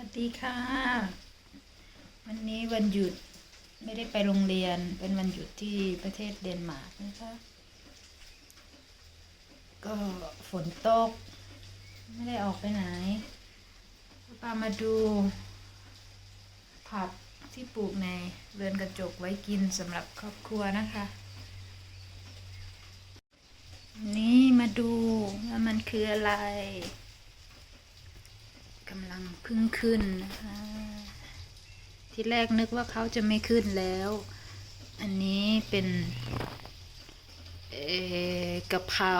วัสดีค่ะ วันนี้วันหยุดไม่ได้ไปโรงเรียนเป็นวันหยุดที่ประเทศเดนมาร์กนะคะ ก็ฝนตก ไม่ได้ออกไปไหนป้ามาดูผักที่ปลูกในเรือนกระจกไว้กินสำหรับครอบครัวนะคะ นี่มาดูว่ามันคืออะไร กำลังพึ่งขึ้นนะคะที่แรกนึกว่าเขาจะไม่ขึ้นแล้ว อันนี้เป็นเอกะเพรา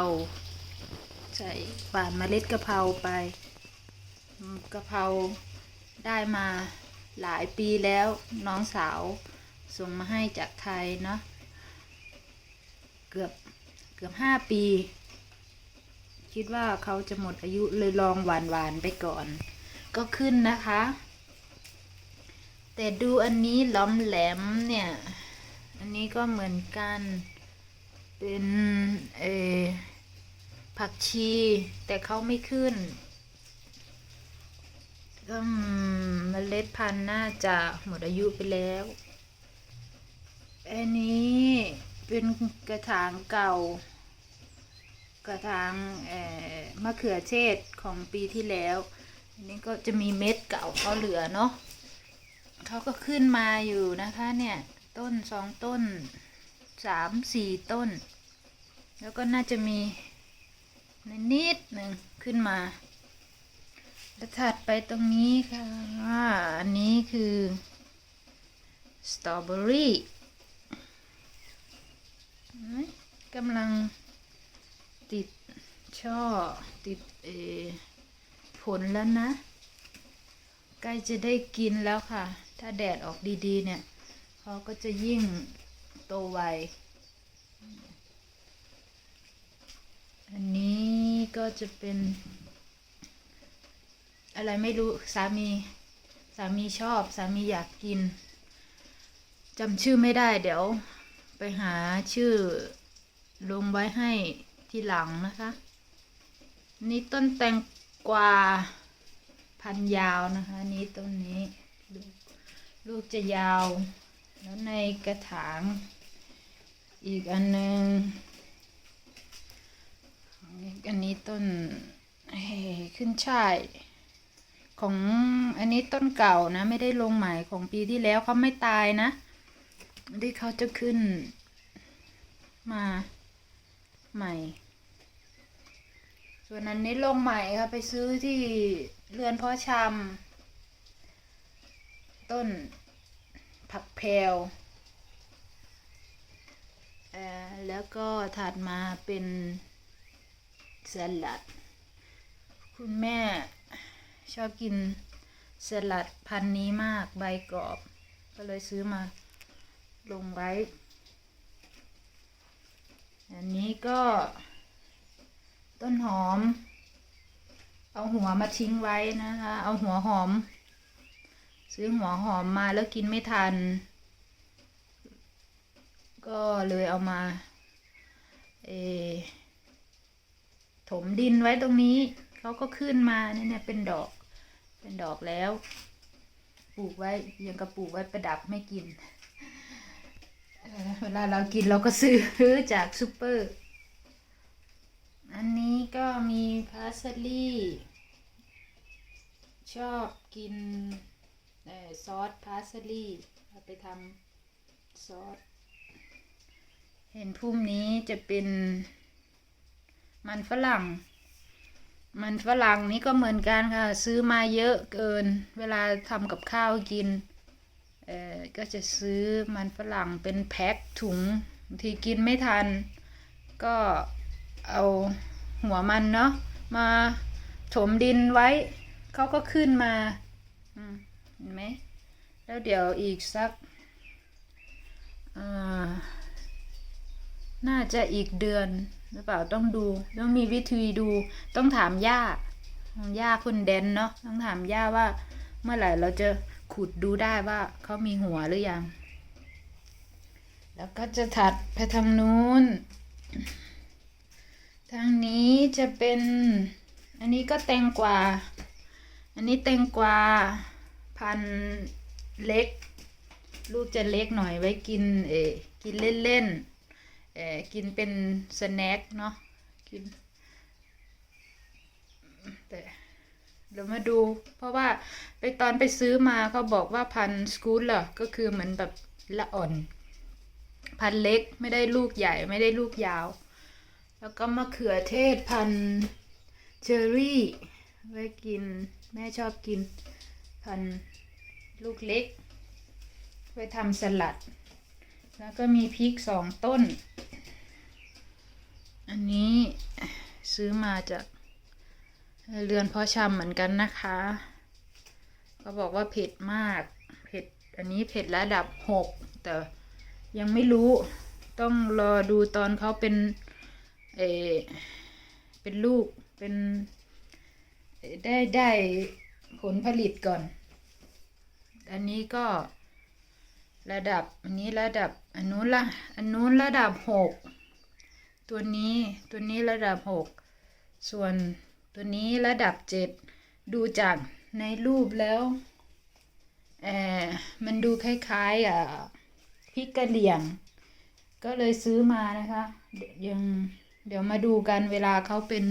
ใส่ป่านเมล็ดกะเพราไปกะเพราได้มาหลายปีแล้วน้องสาวส่งมาให้จากไทยเนาะเกือบเกือบห้าปี คิดว่าเขาจะหมดอายุเลยลองหวานหวานๆไปก่อน ก็ขึ้นนะคะ แต่ดูอันนี้ล้อมแหลมเนี่ย อันนี้ก็เหมือนกัน เป็นเอผักชี แต่เขาไม่ขึ้น ก็มเมล็ดพันธุ์น่าจะหมดอายุไปแล้วอันนี้เป็นกระถางเก่า กระถางเอมะเขือเทศของปีที่แล้ว อันนี้ก็จะมีเม็ดเก่าเขาเหลือเนาะเขาก็ขึ้นมาอยู่นะคะเนี่ยต้นสองต้นสามสี่ต้น แล้วก็น่าจะมีนิดหนึ่งขึ้นมา แล้วถัดไปตรงนี้ค่ะอันนี้คือสตรอเบอรี่กำลังติดช่อติดเอ ผลแล้วนะ ใกล้จะได้กินแล้วค่ะ ถ้าแดดออกดีๆ เนี่ยเขาก็จะยิ่งโตไว อันนี้ก็จะเป็น อะไรไม่รู้สามีสามีชอบสามีอยากกินจำชื่อไม่ได้เดี๋ยวไปหาชื่อลงไว้ให้ทีหลังนะคะ นี่ต้นแตง กวาพันยาวนะคะนี่ต้นนี้ลูกลูกจะยาว แล้วในกระถางอีกอันหนึ่งอันนี้ต้นขึ้นช่ายของอันนี้ต้นเก่านะ ไม่ได้ลงใหม่ของปีที่แล้วเขาไม่ตายนะที่เขาจะขึ้นมาใหม่ ส่วนอันนี้ลงใหม่ค่ะไปซื้อที่เรือนพาะชำต้นผักแพรวเอ่แล้วก็ถัดมาเป็นสลัด คุณแม่ชอบกินสลัดพันนี้มากใบกรอบ ก็เลยซื้อมาลงไว้ อันนี้ก็ ต้นหอม เอาหัวมาทิ้งไว้นะคะ เอาหัวหอม ซื้อหัวหอมมาแล้วกินไม่ทัน ก็เลยเอามาเอถมดินไว้ตรงนี้เขาก็ขึ้นมาเนี่ยเป็นดอก เป็นดอกแล้ว ปลูกไว้ยังกับปลูกไว้ประดับไม่กินเเวลาเรากินเราก็ซื้อจากซูเปอร์ ก็มีพาสลีย์ชอบกินซอสพาสลีย์เอาไปทำซอส เห็นพุ่มนี้จะเป็นมันฝรั่ง มันฝรั่งนี้ก็เหมือนกันค่ะ ซื้อมาเยอะเกิน เวลาทำกับข้าวกิน เอ่อ ก็จะซื้อมันฝรั่งเป็นแพ็คถุงบางทีกินไม่ทัน ก็เอา หัวมันเนาะมาถมดินไว้เขาก็ขึ้นมาเห็นไหมแล้วเดี๋ยวอีกสักน่าจะอีกเดือนหรือเปล่าต้องดู ต้องมีวิธีดู ต้องถามย่าย่าคุณเดนเนาะต้องถามย่าว่า เมื่อไหร่เราจะขุดดูได้ว่าเขามีหัวหรือยัง แล้วก็จะถัดไปทางนู้นทางนี้ จะเป็น อันนี้ก็แตงกวา อันนี้แตงกวาพันเล็ก ลูกจะเล็กหน่อยไว้กินเออกินเล่นๆเออกินเป็นสแน็คเนาะกินแต่เดี๋ยวมาดู เพราะว่าไปตอนไปซื้อมาเขาบอกว่าพันสกูลเลอร์ก็คือเหมือนแบบละอ่อน พันเล็กไม่ได้ลูกใหญ่ไม่ได้ลูกยาว แล้วก็มะเขือเทศพันเชอรี่ ไว้กิน แม่ชอบกิน พันลูกเล็ก ไว้ทำสลัด แล้วก็มีพริกสองต้น อันนี้ซื้อมาจากเรือนเพาะชำเหมือนกันนะคะเขาบอกว่าเผ็ดมาก เผ็ด อันนี้เผ็ดระดับหกแต่ยังไม่รู้ ต้องรอดูตอนเขาเป็น เอเป็นลูกเป็นได้ได้ผลผลิตก่อน อันนี้ก็ระดับ อันนี้ระดับ อันนู้นละอันนู้นระดับหกตัวนี้ตัวนี้ระดับหกส่วนตัวนี้ระดับเจ็ดดูจากในรูปแล้วเออมันดูคล้ายๆอะพริกกะเหรี่ยง ก็เลยซื้อมานะคะยัง เดี๋ยวมาดูกันเวลาเขาเป็น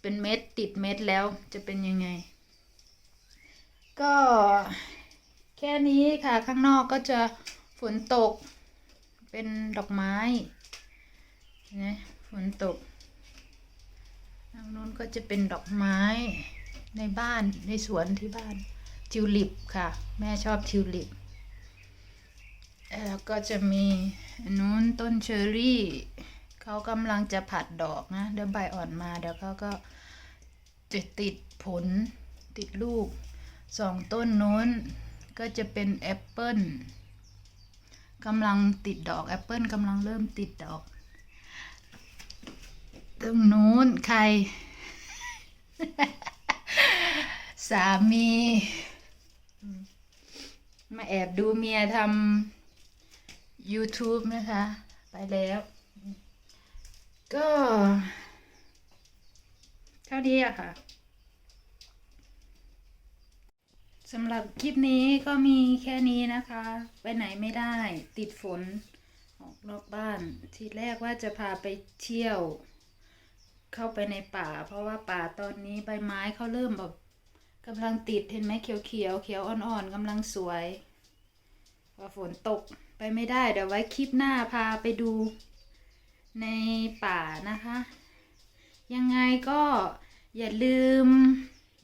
เป็นเม็ดติดเม็ดแล้วจะเป็นยังไง ก็แค่นี้ค่ะข้างนอกก็จะฝนตกเป็นดอกไม้นะฝนตกทางนู้นก็จะเป็นดอกไม้ในบ้านในสวนที่บ้านทิวลิปค่ะ แม่ชอบทิวลิปแล้วก็จะมีนนู้นต้นเชอรี่ เขากำลังจะผัดดอกนะเดี๋ยวใบอ่อนมาเดี๋ยวเขาก็จะติดผลติดลูกสองต้นนู้นก็จะเป็นแอปเปิลกำลังติดดอกแอปเปิลกำลังเริ่มติดดอก ตรงนู้นใคร สามีมมาแอบดูเมียทำ YouTube นะคะ ไปแล้ว ก็ เท่านี้อะค่ะสำหรับคลิปนี้ก็มีแค่นี้นะคะ ไปไหนไม่ได้ติดฝน ออกนอกบ้าน ทีแรกว่าจะพาไปเที่ยว เข้าไปในป่า เพราะว่าป่าตอนนี้ใบไม้เขาเริ่มแบบกำลังติดเห็นไหมเขียวเขียวๆเขียวอ่อนๆกำลังสวยพอฝนตกไปไม่ได้เดี๋ยวไว้คลิปหน้าพาไปดู ในป่านะคะ ยังไงก็อย่าลืม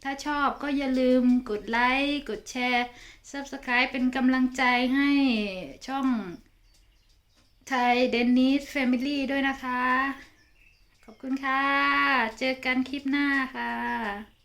ถ้าชอบก็อย่าลืมกดไลค์ กดแชร์ Subscribe เป็นกำลังใจให้ช่องไทยเดนนิสแฟมิลี่ด้วยนะคะ ขอบคุณค่ะ เจอกันคลิปหน้าค่ะ